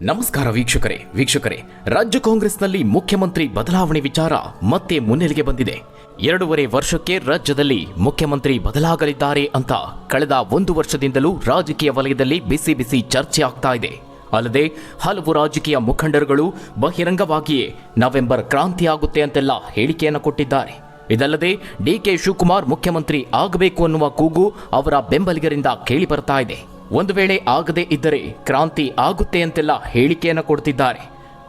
ನಮಸ್ಕಾರ ವೀಕ್ಷಕರೇ ವೀಕ್ಷಕರೇ, ರಾಜ್ಯ ಕಾಂಗ್ರೆಸ್ನಲ್ಲಿ ಮುಖ್ಯಮಂತ್ರಿ ಬದಲಾವಣೆ ವಿಚಾರ ಮತ್ತೆ ಮುನ್ನೆಲೆಗೆ ಬಂದಿದೆ. ಎರಡೂವರೆ ವರ್ಷಕ್ಕೆ ರಾಜ್ಯದಲ್ಲಿ ಮುಖ್ಯಮಂತ್ರಿ ಬದಲಾಗಲಿದ್ದಾರೆ ಅಂತ ಕಳೆದ ಒಂದು ವರ್ಷದಿಂದಲೂ ರಾಜಕೀಯ ವಲಯದಲ್ಲಿ ಬಿಸಿ ಬಿಸಿ ಚರ್ಚೆ ಆಗ್ತಾ ಇದೆ. ಅಲ್ಲದೆ ಹಲವು ರಾಜಕೀಯ ಮುಖಂಡರುಗಳು ಬಹಿರಂಗವಾಗಿಯೇ ನವೆಂಬರ್ ಕ್ರಾಂತಿ ಆಗುತ್ತೆ ಅಂತೆಲ್ಲ ಹೇಳಿಕೆಯನ್ನು ಕೊಟ್ಟಿದ್ದಾರೆ. ಇದಲ್ಲದೆ ಡಿಕೆ ಶಿವಕುಮಾರ್ ಮುಖ್ಯಮಂತ್ರಿ ಆಗಬೇಕು ಅನ್ನುವ ಕೂಗು ಅವರ ಬೆಂಬಲಿಗರಿಂದ ಕೇಳಿಬರ್ತಾ ಇದೆ. ಒಂದು ವೇಳೆ ಆಗದೇ ಇದ್ದರೆ ಕ್ರಾಂತಿ ಆಗುತ್ತೆ ಅಂತೆಲ್ಲ ಹೇಳಿಕೆಯನ್ನು ಕೊಡ್ತಿದ್ದಾರೆ.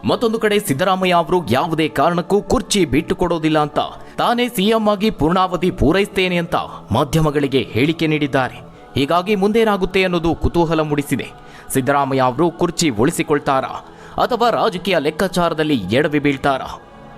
ಮತ್ತೊಂದು ಕಡೆ ಸಿದ್ದರಾಮಯ್ಯ ಅವರು ಯಾವುದೇ ಕಾರಣಕ್ಕೂ ಕುರ್ಚಿ ಬಿಟ್ಟು ಕೊಡೋದಿಲ್ಲ ಅಂತ ತಾನೇ ಸಿಎಂ ಆಗಿ ಪೂರ್ಣಾವಧಿ ಪೂರೈಸ್ತೇನೆ ಅಂತ ಮಾಧ್ಯಮಗಳಿಗೆ ಹೇಳಿಕೆ ನೀಡಿದ್ದಾರೆ. ಹೀಗಾಗಿ ಮುಂದೇನಾಗುತ್ತೆ ಅನ್ನೋದು ಕುತೂಹಲ ಮೂಡಿಸಿದೆ. ಸಿದ್ದರಾಮಯ್ಯ ಅವರು ಕುರ್ಚಿ ಉಳಿಸಿಕೊಳ್ತಾರಾ ಅಥವಾ ರಾಜಕೀಯ ಲೆಕ್ಕಾಚಾರದಲ್ಲಿ ಎಡವಿ ಬೀಳ್ತಾರಾ?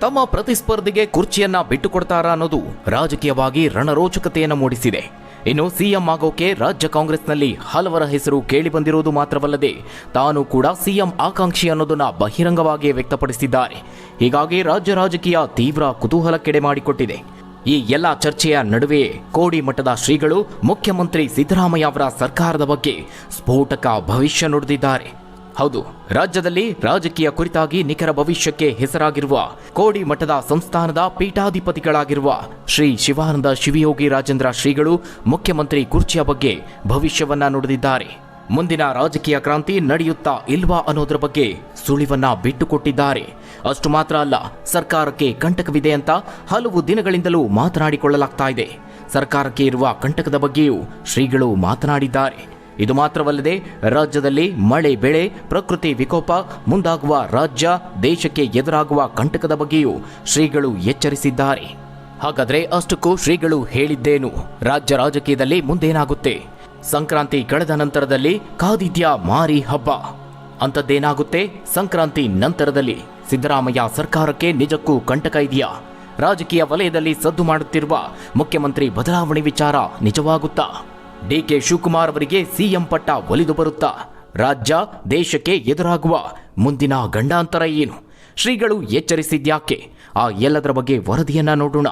ತಮ್ಮ ಪ್ರತಿಸ್ಪರ್ಧಿಗೆ ಕುರ್ಚಿಯನ್ನ ಬಿಟ್ಟುಕೊಡ್ತಾರಾ ಅನ್ನೋದು ರಾಜಕೀಯವಾಗಿ ರಣರೋಚಕತೆಯನ್ನು ಮೂಡಿಸಿದೆ. ಇನ್ನು ಸಿಎಂ ಆಗೋಕೆ ರಾಜ್ಯ ಕಾಂಗ್ರೆಸ್ನಲ್ಲಿ ಹಲವರ ಹೆಸರು ಕೇಳಿಬಂದಿರುವುದು ಮಾತ್ರವಲ್ಲದೆ ತಾನು ಕೂಡ ಸಿಎಂ ಆಕಾಂಕ್ಷಿ ಅನ್ನೋದನ್ನ ಬಹಿರಂಗವಾಗಿಯೇ ವ್ಯಕ್ತಪಡಿಸಿದ್ದಾರೆ. ಹೀಗಾಗಿ ರಾಜ್ಯ ರಾಜಕೀಯ ತೀವ್ರ ಕುತೂಹಲಕ್ಕೆಡೆ ಮಾಡಿಕೊಟ್ಟಿದೆ. ಈ ಎಲ್ಲ ಚರ್ಚೆಯ ನಡುವೆಯೇ ಕೋಡಿ ಮಠದ ಶ್ರೀಗಳು ಮುಖ್ಯಮಂತ್ರಿ ಸಿದ್ದರಾಮಯ್ಯ ಅವರ ಸರ್ಕಾರದ ಬಗ್ಗೆ ಸ್ಫೋಟಕ ಭವಿಷ್ಯ ನುಡಿದಿದ್ದಾರೆ. ಹೌದು, ರಾಜ್ಯದಲ್ಲಿ ರಾಜಕೀಯ ಕುರಿತಾಗಿ ನಿಖರ ಭವಿಷ್ಯಕ್ಕೆ ಹೆಸರಾಗಿರುವ ಕೋಡಿ ಮಠದ ಸಂಸ್ಥಾನದ ಪೀಠಾಧಿಪತಿಗಳಾಗಿರುವ ಶ್ರೀ ಶಿವಾನಂದ ಶಿವಯೋಗಿ ರಾಜೇಂದ್ರ ಶ್ರೀಗಳು ಮುಖ್ಯಮಂತ್ರಿ ಕುರ್ಚಿಯ ಬಗ್ಗೆ ಭವಿಷ್ಯವನ್ನ ನುಡಿದಿದ್ದಾರೆ. ಮುಂದಿನ ರಾಜಕೀಯ ಕ್ರಾಂತಿ ನಡೆಯುತ್ತಾ ಇಲ್ವಾ ಅನ್ನೋದರ ಬಗ್ಗೆ ಸುಳಿವನ್ನ ಬಿಟ್ಟುಕೊಟ್ಟಿದ್ದಾರೆ. ಅಷ್ಟು ಮಾತ್ರ ಅಲ್ಲ, ಸರ್ಕಾರಕ್ಕೆ ಕಂಟಕವಿದೆ ಅಂತ ಹಲವು ದಿನಗಳಿಂದಲೂ ಮಾತನಾಡಿಕೊಳ್ಳಲಾಗ್ತಾ ಇದೆ. ಸರ್ಕಾರಕ್ಕೆ ಇರುವ ಕಂಟಕದ ಬಗ್ಗೆಯೂ ಶ್ರೀಗಳು ಮಾತನಾಡಿದ್ದಾರೆ. ಇದು ಮಾತ್ರವಲ್ಲದೆ ರಾಜ್ಯದಲ್ಲಿ ಮಳೆ, ಬೆಳೆ, ಪ್ರಕೃತಿ ವಿಕೋಪ ಮುಂದಾಗುವ ರಾಜ್ಯ, ದೇಶಕ್ಕೆ ಎದುರಾಗುವ ಕಂಟಕದ ಬಗ್ಗೆಯೂ ಶ್ರೀಗಳು ಎಚ್ಚರಿಸಿದ್ದಾರೆ. ಹಾಗಾದರೆ ಅಷ್ಟಕ್ಕೂ ಶ್ರೀಗಳು ಹೇಳಿದ್ದೇನು? ರಾಜ್ಯ ರಾಜಕೀಯದಲ್ಲಿ ಮುಂದೇನಾಗುತ್ತೆ? ಸಂಕ್ರಾಂತಿ ಕಳೆದ ನಂತರದಲ್ಲಿ ಕಾದಿದ್ಯ ಮಾರಿ ಹಬ್ಬ. ಅಂಥದ್ದೇನಾಗುತ್ತೆ? ಸಂಕ್ರಾಂತಿ ನಂತರದಲ್ಲಿ ಸಿದ್ದರಾಮಯ್ಯ ಸರ್ಕಾರಕ್ಕೆ ನಿಜಕ್ಕೂ ಕಂಟಕ ಇದೆಯಾ? ರಾಜಕೀಯ ವಲಯದಲ್ಲಿ ಸದ್ದು ಮಾಡುತ್ತಿರುವ ಮುಖ್ಯಮಂತ್ರಿ ಬದಲಾವಣೆ ವಿಚಾರ ನಿಜವಾಗುತ್ತಾ? ಡಿಕೆ ಶಿವಕುಮಾರ್ ಅವರಿಗೆ ಸಿಎಂ ಪಟ್ಟ ಒಲಿದು ಬರುತ್ತಾ? ರಾಜ್ಯ, ದೇಶಕ್ಕೆ ಎದುರಾಗುವ ಮುಂದಿನ ಗಂಡಾಂತರ ಏನು? ಶ್ರೀಗಳು ಎಚ್ಚರಿಸಿದ್ಯಾಕೆ? ಆ ಎಲ್ಲದರ ಬಗ್ಗೆ ವರದಿಯನ್ನ ನೋಡೋಣ.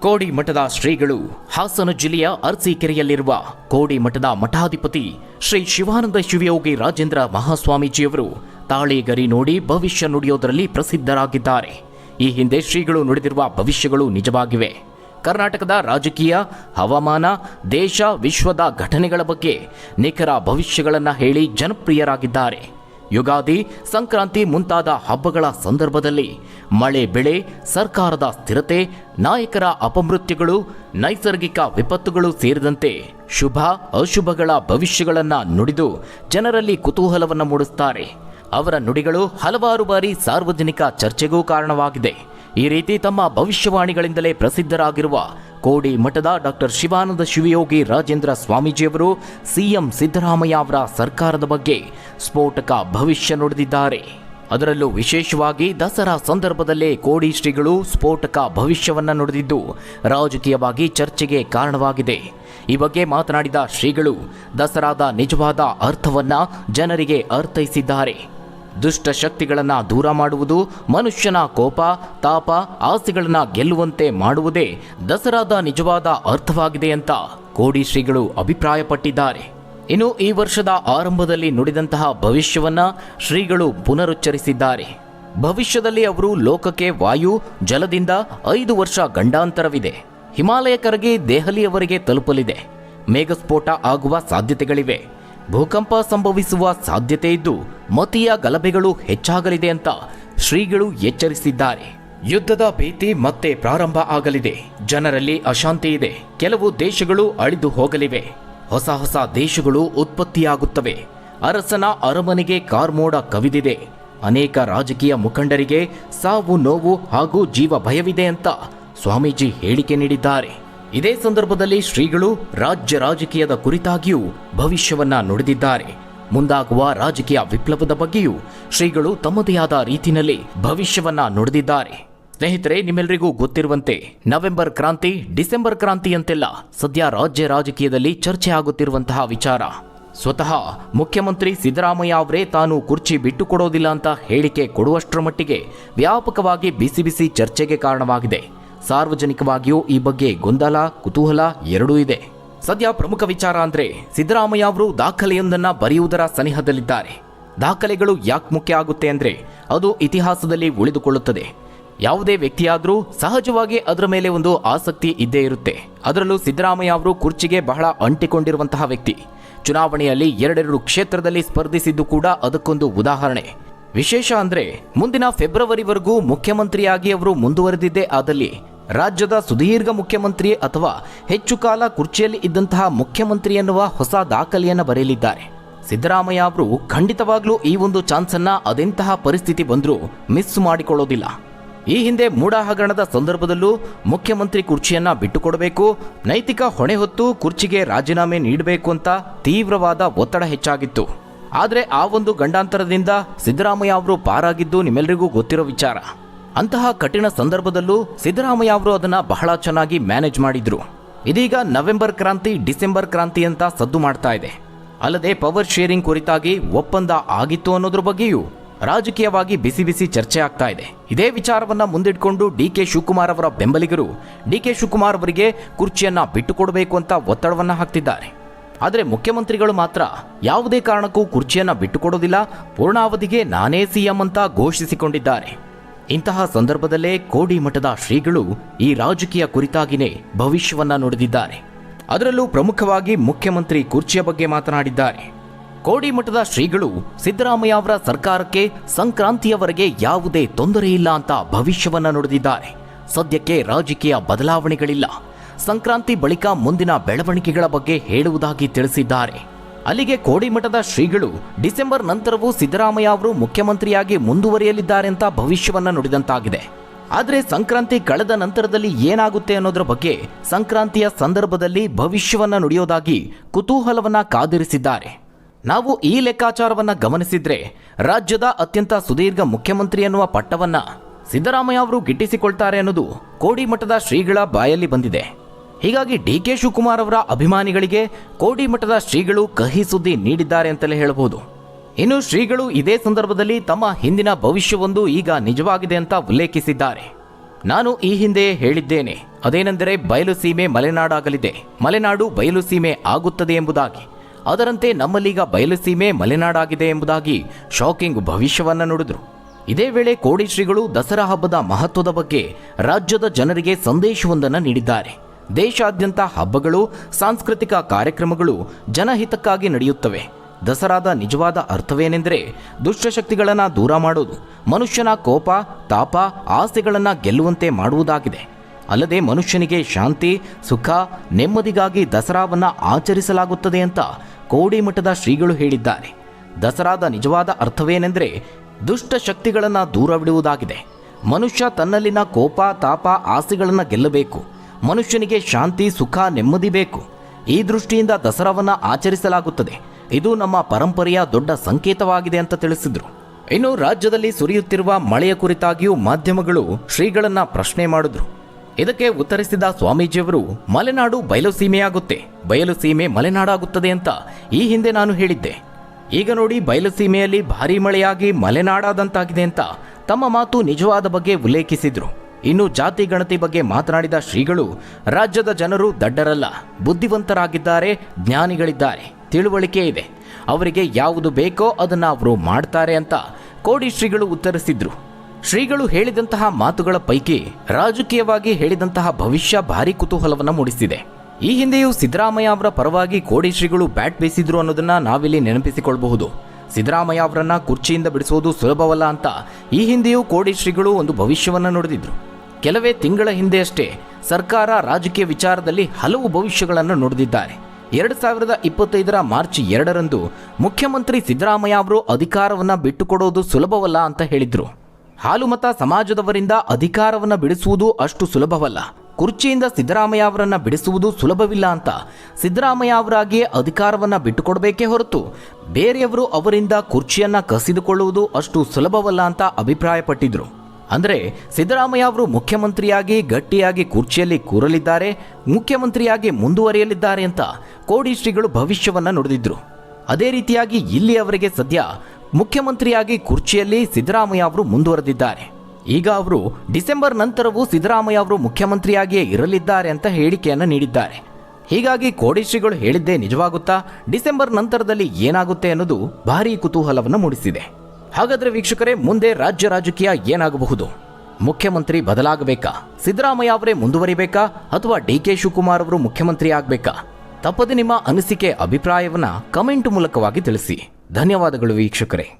ಕೋಡಿ ಮಠದ ಶ್ರೀಗಳು ಹಾಸನ ಜಿಲ್ಲೆಯ ಅರಸೀಕೆರೆಯಲ್ಲಿರುವ ಕೋಡಿ ಮಠದ ಮಠಾಧಿಪತಿ ಶ್ರೀ ಶಿವಾನಂದ ಶಿವಯೋಗಿ ರಾಜೇಂದ್ರ ಮಹಾಸ್ವಾಮೀಜಿಯವರು ತಾಳೆಗರಿ ನೋಡಿ ಭವಿಷ್ಯ ನುಡಿಯೋದರಲ್ಲಿ ಪ್ರಸಿದ್ಧರಾಗಿದ್ದಾರೆ. ಈ ಹಿಂದೆ ಶ್ರೀಗಳು ನುಡಿದಿರುವ ಭವಿಷ್ಯಗಳು ನಿಜವಾಗಿವೆ. ಕರ್ನಾಟಕದ ರಾಜಕೀಯ, ಹವಾಮಾನ, ದೇಶ, ವಿಶ್ವದ ಘಟನೆಗಳ ಬಗ್ಗೆ ನಿಖರ ಭವಿಷ್ಯಗಳನ್ನು ಹೇಳಿ ಜನಪ್ರಿಯರಾಗಿದ್ದಾರೆ. ಯುಗಾದಿ ಸಂಕ್ರಾಂತಿ ಮುಂತಾದ ಹಬ್ಬಗಳ ಸಂದರ್ಭದಲ್ಲಿ ಮಳೆ, ಬೆಳೆ, ಸರ್ಕಾರದ ಸ್ಥಿರತೆ, ನಾಯಕರ ಅಪಮೃತ್ಯುಗಳು, ನೈಸರ್ಗಿಕ ವಿಪತ್ತುಗಳು ಸೇರಿದಂತೆ ಶುಭ, ಅಶುಭಗಳ ಭವಿಷ್ಯಗಳನ್ನು ನುಡಿದು ಜನರಲ್ಲಿ ಕುತೂಹಲವನ್ನು ಮೂಡಿಸುತ್ತಾರೆ ಅವರ ನುಡಿಗಳು ಹಲವಾರು ಬಾರಿ ಸಾರ್ವಜನಿಕ ಚರ್ಚೆಗೂ ಕಾರಣವಾಗಿದೆ. ಈ ರೀತಿ ತಮ್ಮ ಭವಿಷ್ಯವಾಣಿಗಳಿಂದಲೇ ಪ್ರಸಿದ್ಧರಾಗಿರುವ ಕೋಡಿ ಮಠದ ಡಾಕ್ಟರ್ ಶಿವಾನಂದ ಶಿವಯೋಗಿ ರಾಜೇಂದ್ರ ಸ್ವಾಮೀಜಿಯವರು ಸಿಎಂ ಸಿದ್ದರಾಮಯ್ಯ ಅವರ ಸರ್ಕಾರದ ಬಗ್ಗೆ ಸ್ಫೋಟಕ ಭವಿಷ್ಯ ನುಡಿದಿದ್ದಾರೆ. ಅದರಲ್ಲೂ ವಿಶೇಷವಾಗಿ ದಸರಾ ಸಂದರ್ಭದಲ್ಲೇ ಕೋಡಿ ಶ್ರೀಗಳು ಸ್ಫೋಟಕ ಭವಿಷ್ಯವನ್ನು ನುಡಿದಿದ್ದು ರಾಜಕೀಯವಾಗಿ ಚರ್ಚೆಗೆ ಕಾರಣವಾಗಿದೆ. ಈ ಬಗ್ಗೆ ಮಾತನಾಡಿದ ಶ್ರೀಗಳು, ದಸರಾದ ನಿಜವಾದ ಅರ್ಥವನ್ನು ಜನರಿಗೆ ಅರ್ಥೈಸಿದ್ದಾರೆ. ದುಷ್ಟ ಶಕ್ತಿಗಳನ್ನು ದೂರ ಮಾಡುವುದು, ಮನುಷ್ಯನ ಕೋಪ, ತಾಪ ಆಸೆಗಳನ್ನು ಗೆಲ್ಲುವಂತೆ ಮಾಡುವುದೇ ದಸರಾದ ನಿಜವಾದ ಅರ್ಥವಾಗಿದೆ ಅಂತ ಕೋಡಿ ಶ್ರೀಗಳು ಅಭಿಪ್ರಾಯಪಟ್ಟಿದ್ದಾರೆ. ಇನ್ನು ಈ ವರ್ಷದ ಆರಂಭದಲ್ಲಿ ನುಡಿದಂತಹ ಭವಿಷ್ಯವನ್ನು ಶ್ರೀಗಳು ಪುನರುಚ್ಚರಿಸಿದ್ದಾರೆ. ಭವಿಷ್ಯದಲ್ಲಿ ಅವರು ಲೋಕಕ್ಕೆ ವಾಯು, ಜಲದಿಂದ ಐದು ವರ್ಷ ಗಂಡಾಂತರವಿದೆ. ಹಿಮಾಲಯ ಕರಗಿ ದೆಹಲಿಯವರೆಗೆ ತಲುಪಲಿದೆ. ಮೇಘಸ್ಫೋಟ ಆಗುವ ಸಾಧ್ಯತೆಗಳಿವೆ. ಭೂಕಂಪ ಸಂಭವಿಸುವ ಸಾಧ್ಯತೆ ಇದ್ದು, ಮತೀಯ ಗಲಭೆಗಳು ಹೆಚ್ಚಾಗಲಿದೆ ಅಂತ ಶ್ರೀಗಳು ಎಚ್ಚರಿಸಿದ್ದಾರೆ. ಯುದ್ಧದ ಭೀತಿ ಮತ್ತೆ ಪ್ರಾರಂಭ ಆಗಲಿದೆ. ಜನರಲ್ಲಿ ಅಶಾಂತಿ ಇದೆ. ಕೆಲವು ದೇಶಗಳು ಅಳಿದು ಹೋಗಲಿವೆ. ಹೊಸ ಹೊಸ ದೇಶಗಳು ಉತ್ಪತ್ತಿಯಾಗುತ್ತವೆ. ಅರಸನ ಅರಮನೆಗೆ ಕಾರ್ಮೋಡ ಕವಿದಿದೆ. ಅನೇಕ ರಾಜಕೀಯ ಮುಖಂಡರಿಗೆ ಸಾವು ನೋವು ಹಾಗೂ ಜೀವ ಭಯವಿದೆ ಅಂತ ಸ್ವಾಮೀಜಿ ಹೇಳಿಕೆ ನೀಡಿದ್ದಾರೆ. ಇದೇ ಸಂದರ್ಭದಲ್ಲಿ ಶ್ರೀಗಳು ರಾಜ್ಯ ರಾಜಕೀಯದ ಕುರಿತಾಗಿಯೂ ಭವಿಷ್ಯವನ್ನ ನುಡಿದಿದ್ದಾರೆ. ಮುಂದಾಗುವ ರಾಜಕೀಯ ವಿಪ್ಲವದ ಬಗ್ಗೆಯೂ ಶ್ರೀಗಳು ತಮ್ಮದೇ ಆದ ರೀತಿಯಲ್ಲಿ ಭವಿಷ್ಯವನ್ನ ನುಡಿದಿದ್ದಾರೆ. ಸ್ನೇಹಿತರೆ ನಿಮ್ಮೆಲ್ಲರಿಗೂ ಗೊತ್ತಿರುವಂತೆ ನವೆಂಬರ್ ಕ್ರಾಂತಿ, ಡಿಸೆಂಬರ್ ಕ್ರಾಂತಿ ಅಂತೆಲ್ಲ ಸದ್ಯ ರಾಜ್ಯ ರಾಜಕೀಯದಲ್ಲಿ ಚರ್ಚೆ ಆಗುತ್ತಿರುವಂತಹ ವಿಚಾರ. ಸ್ವತಃ ಮುಖ್ಯಮಂತ್ರಿ ಸಿದ್ದರಾಮಯ್ಯ ಅವರೇ ತಾನು ಕುರ್ಚಿ ಬಿಟ್ಟುಕೊಡೋದಿಲ್ಲ ಅಂತ ಹೇಳಿಕೆ ಕೊಡುವಷ್ಟರ ಮಟ್ಟಿಗೆ ವ್ಯಾಪಕವಾಗಿ ಬಿಸಿ ಬಿಸಿ ಚರ್ಚೆಗೆ ಕಾರಣವಾಗಿದೆ. ಸಾರ್ವಜನಿಕವಾಗಿಯೂ ಈ ಬಗ್ಗೆ ಗೊಂದಲ, ಕುತೂಹಲ ಎರಡೂ ಇದೆ. ಸದ್ಯ ಪ್ರಮುಖ ವಿಚಾರ ಅಂದ್ರೆ ಸಿದ್ದರಾಮಯ್ಯ ಅವರು ದಾಖಲೆಯೊಂದನ್ನ ಬರೆಯುವುದರ ಸನಿಹದಲ್ಲಿದ್ದಾರೆ. ದಾಖಲೆಗಳು ಯಾಕೆ ಮುಖ್ಯ ಆಗುತ್ತೆ ಅಂದರೆ ಅದು ಇತಿಹಾಸದಲ್ಲಿ ಉಳಿದುಕೊಳ್ಳುತ್ತದೆ. ಯಾವುದೇ ವ್ಯಕ್ತಿಯಾದರೂ ಸಹಜವಾಗಿ ಅದರ ಮೇಲೆ ಒಂದು ಆಸಕ್ತಿ ಇದ್ದೇ ಇರುತ್ತೆ. ಅದರಲ್ಲೂ ಸಿದ್ದರಾಮಯ್ಯ ಅವರು ಕುರ್ಚಿಗೆ ಬಹಳ ಅಂಟಿಕೊಂಡಿರುವಂತಹ ವ್ಯಕ್ತಿ. ಚುನಾವಣೆಯಲ್ಲಿ ಎರಡೆರಡು ಕ್ಷೇತ್ರದಲ್ಲಿ ಸ್ಪರ್ಧಿಸಿದ್ದು ಕೂಡ ಅದಕ್ಕೊಂದು ಉದಾಹರಣೆ. ವಿಶೇಷ ಅಂದ್ರೆ ಮುಂದಿನ ಫೆಬ್ರವರಿವರೆಗೂ ಮುಖ್ಯಮಂತ್ರಿಯಾಗಿ ಅವರು ಮುಂದುವರೆದಿದ್ದೇ ಆದಲ್ಲಿ ರಾಜ್ಯದ ಸುದೀರ್ಘ ಮುಖ್ಯಮಂತ್ರಿ ಅಥವಾ ಹೆಚ್ಚು ಕಾಲ ಕುರ್ಚಿಯಲ್ಲಿ ಇದ್ದಂತಹ ಮುಖ್ಯಮಂತ್ರಿ ಎನ್ನುವ ಹೊಸ ದಾಖಲೆಯನ್ನು ಬರೆಯಲಿದ್ದಾರೆ. ಸಿದ್ದರಾಮಯ್ಯ ಅವರು ಖಂಡಿತವಾಗ್ಲೂ ಈ ಒಂದು ಚಾನ್ಸನ್ನ ಅದೆಂತಹ ಪರಿಸ್ಥಿತಿ ಬಂದರೂ ಮಿಸ್ ಮಾಡಿಕೊಳ್ಳೋದಿಲ್ಲ. ಈ ಹಿಂದೆ ಮೂಡ ಹಗರಣದ ಸಂದರ್ಭದಲ್ಲೂ ಮುಖ್ಯಮಂತ್ರಿ ಕುರ್ಚಿಯನ್ನ ಬಿಟ್ಟುಕೊಡಬೇಕು, ನೈತಿಕ ಹೊಣೆ ಹೊತ್ತು ಕುರ್ಚಿಗೆ ರಾಜೀನಾಮೆ ನೀಡಬೇಕು ಅಂತ ತೀವ್ರವಾದ ಒತ್ತಡ ಹೆಚ್ಚಾಗಿತ್ತು. ಆದರೆ ಆ ಒಂದು ಗಂಡಾಂತರದಿಂದ ಸಿದ್ದರಾಮಯ್ಯ ಅವರು ಪಾರಾಗಿದ್ದು ನಿಮ್ಮೆಲ್ಲರಿಗೂ ಗೊತ್ತಿರೋ ವಿಚಾರ. ಅಂತಹ ಕಠಿಣ ಸಂದರ್ಭದಲ್ಲೂ ಸಿದ್ದರಾಮಯ್ಯ ಅವರು ಅದನ್ನು ಬಹಳ ಚೆನ್ನಾಗಿ ಮ್ಯಾನೇಜ್ ಮಾಡಿದ್ರು. ಇದೀಗ ನವೆಂಬರ್ ಕ್ರಾಂತಿ, ಡಿಸೆಂಬರ್ ಕ್ರಾಂತಿ ಅಂತ ಸದ್ದು ಮಾಡ್ತಾ ಇದೆ. ಅಲ್ಲದೆ ಪವರ್ ಶೇರಿಂಗ್ ಕುರಿತಾಗಿ ಒಪ್ಪಂದ ಆಗಿತ್ತು ಅನ್ನೋದ್ರ ಬಗ್ಗೆಯೂ ರಾಜಕೀಯವಾಗಿ ಬಿಸಿ ಬಿಸಿ ಚರ್ಚೆ ಆಗ್ತಾ ಇದೆ. ಇದೇ ವಿಚಾರವನ್ನ ಮುಂದಿಟ್ಕೊಂಡು ಡಿ ಕೆ ಶಿವಕುಮಾರ್ ಅವರ ಬೆಂಬಲಿಗರು ಡಿ ಕೆ ಶಿವಕುಮಾರ್ ಅವರಿಗೆ ಕುರ್ಚಿಯನ್ನ ಬಿಟ್ಟುಕೊಡಬೇಕು ಅಂತ ಒತ್ತಡವನ್ನ ಹಾಕ್ತಿದ್ದಾರೆ. ಆದರೆ ಮುಖ್ಯಮಂತ್ರಿಗಳು ಮಾತ್ರ ಯಾವುದೇ ಕಾರಣಕ್ಕೂ ಕುರ್ಚಿಯನ್ನು ಬಿಟ್ಟುಕೊಡೋದಿಲ್ಲ. ಪೂರ್ಣಾವಧಿಗೆ ನಾನೇ ಸಿಎಂ ಅಂತ ಘೋಷಿಸಿಕೊಂಡಿದ್ದಾರೆ. ಇಂತಹ ಸಂದರ್ಭದಲ್ಲೇ ಕೋಡಿ ಮಠದ ಶ್ರೀಗಳು ಈ ರಾಜಕೀಯ ಕುರಿತಾಗಿನೇ ಭವಿಷ್ಯವನ್ನ ನುಡಿದಿದ್ದಾರೆ. ಅದರಲ್ಲೂ ಪ್ರಮುಖವಾಗಿ ಮುಖ್ಯಮಂತ್ರಿ ಕುರ್ಚಿಯ ಬಗ್ಗೆ ಮಾತನಾಡಿದ್ದಾರೆ. ಕೋಡಿ ಮಠದ ಶ್ರೀಗಳು ಸಿದ್ದರಾಮಯ್ಯ ಅವರ ಸರ್ಕಾರಕ್ಕೆ ಸಂಕ್ರಾಂತಿಯವರೆಗೆ ಯಾವುದೇ ತೊಂದರೆ ಇಲ್ಲ ಅಂತ ಭವಿಷ್ಯವನ್ನ ನುಡಿದಿದ್ದಾರೆ. ಸದ್ಯಕ್ಕೆ ರಾಜಕೀಯ ಬದಲಾವಣೆಗಳಿಲ್ಲ. ಸಂಕ್ರಾಂತಿ ಬಳಿಕ ಮುಂದಿನ ಬೆಳವಣಿಗೆಗಳ ಬಗ್ಗೆ ಹೇಳುವುದಾಗಿ ತಿಳಿಸಿದ್ದಾರೆ. ಅಲ್ಲಿಗೆ ಕೋಡಿಮಠದ ಶ್ರೀಗಳು ಡಿಸೆಂಬರ್ ನಂತರವೂ ಸಿದ್ದರಾಮಯ್ಯ ಅವರು ಮುಖ್ಯಮಂತ್ರಿಯಾಗಿ ಮುಂದುವರಿಯಲಿದ್ದಾರೆ ಅಂತ ಭವಿಷ್ಯವನ್ನು ನುಡಿದಂತಾಗಿದೆ. ಆದರೆ ಸಂಕ್ರಾಂತಿ ಕಳೆದ ನಂತರದಲ್ಲಿ ಏನಾಗುತ್ತೆ ಅನ್ನೋದ್ರ ಬಗ್ಗೆ ಸಂಕ್ರಾಂತಿಯ ಸಂದರ್ಭದಲ್ಲಿ ಭವಿಷ್ಯವನ್ನು ನುಡಿಯೋದಾಗಿ ಕುತೂಹಲವನ್ನ ಕಾದಿರಿಸಿದ್ದಾರೆ. ನಾವು ಈ ಲೆಕ್ಕಾಚಾರವನ್ನ ಗಮನಿಸಿದ್ರೆ ರಾಜ್ಯದ ಅತ್ಯಂತ ಸುದೀರ್ಘ ಮುಖ್ಯಮಂತ್ರಿ ಎನ್ನುವ ಪಟ್ಟವನ್ನ ಸಿದ್ದರಾಮಯ್ಯ ಅವರು ಗಿಟ್ಟಿಸಿಕೊಳ್ತಾರೆ ಅನ್ನೋದು ಕೋಡಿಮಠದ ಶ್ರೀಗಳ ಬಾಯಲ್ಲಿ ಬಂದಿದೆ. ಹೀಗಾಗಿ ಡಿ ಕೆ ಶಿವಕುಮಾರ್ ಅವರ ಅಭಿಮಾನಿಗಳಿಗೆ ಕೋಡಿಮಠದ ಶ್ರೀಗಳು ಕಹಿ ಸುದ್ದಿ ನೀಡಿದ್ದಾರೆ ಅಂತಲೇ ಹೇಳಬಹುದು. ಇನ್ನು ಶ್ರೀಗಳು ಇದೇ ಸಂದರ್ಭದಲ್ಲಿ ತಮ್ಮ ಹಿಂದಿನ ಭವಿಷ್ಯವೊಂದು ಈಗ ನಿಜವಾಗಿದೆ ಅಂತ ಉಲ್ಲೇಖಿಸಿದ್ದಾರೆ. ನಾನು ಈ ಹಿಂದೆ ಹೇಳಿದ್ದೇನೆ, ಅದೇನೆಂದರೆ ಬಯಲು ಸೀಮೆ ಮಲೆನಾಡಾಗಲಿದೆ. ಮಲೆನಾಡು ಬಯಲು ಸೀಮೆ ಆಗುತ್ತದೆ ಎಂಬುದಾಗಿ. ಅದರಂತೆ ನಮ್ಮಲ್ಲೀಗ ಬಯಲು ಸೀಮೆ ಮಲೆನಾಡಾಗಿದೆ ಎಂಬುದಾಗಿ ಶಾಕಿಂಗ್ ಭವಿಷ್ಯವನ್ನ ನುಡಿದರು. ಇದೇ ವೇಳೆ ಕೋಡಿ ಶ್ರೀಗಳು ದಸರಾ ಹಬ್ಬದ ಮಹತ್ವದ ಬಗ್ಗೆ ರಾಜ್ಯದ ಜನರಿಗೆ ಸಂದೇಶವೊಂದನ್ನು ನೀಡಿದ್ದಾರೆ. ದೇಶಾದ್ಯಂತ ಹಬ್ಬಗಳು, ಸಾಂಸ್ಕೃತಿಕ ಕಾರ್ಯಕ್ರಮಗಳು ಜನಹಿತಕ್ಕಾಗಿ ನಡೆಯುತ್ತವೆ. ದಸರಾದ ನಿಜವಾದ ಅರ್ಥವೇನೆಂದರೆ ದುಷ್ಟಶಕ್ತಿಗಳನ್ನು ದೂರ ಮಾಡೋದು, ಮನುಷ್ಯನ ಕೋಪ, ತಾಪ, ಆಸೆಗಳನ್ನು ಗೆಲ್ಲುವಂತೆ ಮಾಡುವುದಾಗಿದೆ. ಅಲ್ಲದೆ ಮನುಷ್ಯನಿಗೆ ಶಾಂತಿ, ಸುಖ, ನೆಮ್ಮದಿಗಾಗಿ ದಸರಾವನ್ನು ಆಚರಿಸಲಾಗುತ್ತದೆ ಅಂತ ಕೋಡಿಮಠದ ಶ್ರೀಗಳು ಹೇಳಿದ್ದಾರೆ. ದಸರಾದ ನಿಜವಾದ ಅರ್ಥವೇನೆಂದರೆ ದುಷ್ಟಶಕ್ತಿಗಳನ್ನು ದೂರವಿಡುವುದಾಗಿದೆ. ಮನುಷ್ಯ ತನ್ನಲ್ಲಿನ ಕೋಪ, ತಾಪ, ಆಸೆಗಳನ್ನು ಗೆಲ್ಲಬೇಕು. ಮನುಷ್ಯನಿಗೆ ಶಾಂತಿ, ಸುಖ, ನೆಮ್ಮದಿ ಬೇಕು. ಈ ದೃಷ್ಟಿಯಿಂದ ದಸರಾವನ್ನು ಆಚರಿಸಲಾಗುತ್ತದೆ. ಇದು ನಮ್ಮ ಪರಂಪರೆಯ ದೊಡ್ಡ ಸಂಕೇತವಾಗಿದೆ ಅಂತ ತಿಳಿಸಿದರು. ಇನ್ನು ರಾಜ್ಯದಲ್ಲಿ ಸುರಿಯುತ್ತಿರುವ ಮಳೆಯ ಕುರಿತಾಗಿಯೂ ಮಾಧ್ಯಮಗಳು ಶ್ರೀಗಳನ್ನ ಪ್ರಶ್ನೆ ಮಾಡಿದ್ರು. ಇದಕ್ಕೆ ಉತ್ತರಿಸಿದ ಸ್ವಾಮೀಜಿಯವರು, ಮಲೆನಾಡು ಬಯಲು ಸೀಮೆಯಾಗುತ್ತೆ. ಬಯಲು ಸೀಮೆ ಮಲೆನಾಡಾಗುತ್ತದೆ ಅಂತ ಈ ಹಿಂದೆ ನಾನು ಹೇಳಿದ್ದೆ. ಈಗ ನೋಡಿ ಬಯಲು ಸೀಮೆಯಲ್ಲಿ ಭಾರೀ ಮಳೆಯಾಗಿ ಮಲೆನಾಡಾದಂತಾಗಿದೆ ಅಂತ ತಮ್ಮ ಮಾತು ನಿಜವಾದ ಬಗ್ಗೆ ಉಲ್ಲೇಖಿಸಿದ್ರು. ಇನ್ನು ಜಾತಿ ಗಣತಿ ಬಗ್ಗೆ ಮಾತನಾಡಿದ ಶ್ರೀಗಳು, ರಾಜ್ಯದ ಜನರು ದಡ್ಡರಲ್ಲ, ಬುದ್ಧಿವಂತರಾಗಿದ್ದಾರೆ, ಜ್ಞಾನಿಗಳಿದ್ದಾರೆ, ತಿಳುವಳಿಕೆ ಇದೆ. ಅವರಿಗೆ ಯಾವುದು ಬೇಕೋ ಅದನ್ನು ಅವರು ಮಾಡ್ತಾರೆ ಅಂತ ಕೋಡಿ ಶ್ರೀಗಳು ಉತ್ತರಿಸಿದ್ರು. ಶ್ರೀಗಳು ಹೇಳಿದಂತಹ ಮಾತುಗಳ ಪೈಕಿ ರಾಜಕೀಯವಾಗಿ ಹೇಳಿದಂತಹ ಭವಿಷ್ಯ ಭಾರಿ ಕುತೂಹಲವನ್ನು ಮೂಡಿಸಿದೆ. ಈ ಹಿಂದೆಯೂ ಸಿದ್ದರಾಮಯ್ಯ ಅವರ ಪರವಾಗಿ ಕೋಡಿ ಶ್ರೀಗಳು ಬ್ಯಾಟ್ ಬೀಸಿದ್ರು ಅನ್ನೋದನ್ನ ನಾವಿಲ್ಲಿ ನೆನಪಿಸಿಕೊಳ್ಳಬಹುದು ಸಿದ್ದರಾಮಯ್ಯ ಅವರನ್ನ ಕುರ್ಚಿಯಿಂದ ಬಿಡಿಸುವುದು ಸುಲಭವಲ್ಲ ಅಂತ ಈ ಹಿಂದೆಯೂ ಕೋಡಿ ಶ್ರೀಗಳು ಒಂದು ಭವಿಷ್ಯವನ್ನ ನುಡಿದಿದ್ರು. ಕೆಲವೇ ತಿಂಗಳ ಹಿಂದೆಯಷ್ಟೇ ಸರ್ಕಾರ ರಾಜಕೀಯ ವಿಚಾರದಲ್ಲಿ ಹಲವು ಭವಿಷ್ಯಗಳನ್ನು ನುಡಿದಿದ್ದಾರೆ. ಎರಡು ಸಾವಿರದ ಇಪ್ಪತ್ತೈದರ ಮಾರ್ಚ್ ಎರಡರಂದು ಮುಖ್ಯಮಂತ್ರಿ ಸಿದ್ದರಾಮಯ್ಯ ಅವರು ಅಧಿಕಾರವನ್ನು ಬಿಟ್ಟುಕೊಡೋದು ಸುಲಭವಲ್ಲ ಅಂತ ಹೇಳಿದ್ರು. ಹಾಲುಮತ ಸಮಾಜದವರಿಂದ ಅಧಿಕಾರವನ್ನು ಬಿಡಿಸುವುದು ಅಷ್ಟು ಸುಲಭವಲ್ಲ. ಕುರ್ಚಿಯಿಂದ ಸಿದ್ದರಾಮಯ್ಯ ಅವರನ್ನು ಬಿಡಿಸುವುದು ಸುಲಭವಿಲ್ಲ ಅಂತ ಸಿದ್ದರಾಮಯ್ಯ ಅವರಾಗಿಯೇ ಅಧಿಕಾರವನ್ನು ಬಿಟ್ಟುಕೊಡಬೇಕೇ ಹೊರತು ಬೇರೆಯವರು ಅವರಿಂದ ಕುರ್ಚಿಯನ್ನು ಕಸಿದುಕೊಳ್ಳುವುದು ಅಷ್ಟು ಸುಲಭವಲ್ಲ ಅಂತ ಅಭಿಪ್ರಾಯಪಟ್ಟಿದ್ರು. ಅಂದರೆ ಸಿದ್ದರಾಮಯ್ಯ ಅವರು ಮುಖ್ಯಮಂತ್ರಿಯಾಗಿ ಗಟ್ಟಿಯಾಗಿ ಕುರ್ಚಿಯಲ್ಲಿ ಕೂರಲಿದ್ದಾರೆ, ಮುಖ್ಯಮಂತ್ರಿಯಾಗಿ ಮುಂದುವರಿಯಲಿದ್ದಾರೆ ಅಂತ ಕೋಡಿ ಶ್ರೀಗಳು ಭವಿಷ್ಯವನ್ನು ನುಡಿದಿದ್ರು. ಅದೇ ರೀತಿಯಾಗಿ ಇಲ್ಲಿ ಅವರಿಗೆ ಸದ್ಯ ಮುಖ್ಯಮಂತ್ರಿಯಾಗಿ ಕುರ್ಚಿಯಲ್ಲಿ ಸಿದ್ದರಾಮಯ್ಯ ಅವರು ಮುಂದುವರೆದಿದ್ದಾರೆ. ಈಗ ಅವರು ಡಿಸೆಂಬರ್ ನಂತರವೂ ಸಿದ್ದರಾಮಯ್ಯ ಅವರು ಮುಖ್ಯಮಂತ್ರಿಯಾಗಿಯೇ ಇರಲಿದ್ದಾರೆ ಅಂತ ಹೇಳಿಕೆಯನ್ನು ನೀಡಿದ್ದಾರೆ. ಹೀಗಾಗಿ ಕೋಡಿಶ್ರೀಗಳು ಹೇಳಿದ್ದೇ ನಿಜವಾಗುತ್ತಾ, ಡಿಸೆಂಬರ್ ನಂತರದಲ್ಲಿ ಏನಾಗುತ್ತೆ ಅನ್ನೋದು ಭಾರೀ ಕುತೂಹಲವನ್ನು ಮೂಡಿಸಿದೆ. ಹಾಗಾದ್ರೆ ವೀಕ್ಷಕರೇ, ಮುಂದೆ ರಾಜ್ಯ ರಾಜಕೀಯ ಏನಾಗಬಹುದು? ಮುಖ್ಯಮಂತ್ರಿ ಬದಲಾಗಬೇಕಾ? ಸಿದ್ದರಾಮಯ್ಯ ಅವರೇ ಮುಂದುವರಿಬೇಕಾ? ಅಥವಾ ಡಿ ಕೆ ಶಿವಕುಮಾರ್ ಅವರು ಮುಖ್ಯಮಂತ್ರಿ ಆಗಬೇಕಾ? ತಪ್ಪದೆ ನಿಮ್ಮ ಅನಿಸಿಕೆ, ಅಭಿಪ್ರಾಯವನ್ನ ಕಮೆಂಟ್ ಮೂಲಕವಾಗಿ ತಿಳಿಸಿ. ಧನ್ಯವಾದಗಳು ವೀಕ್ಷಕರೇ.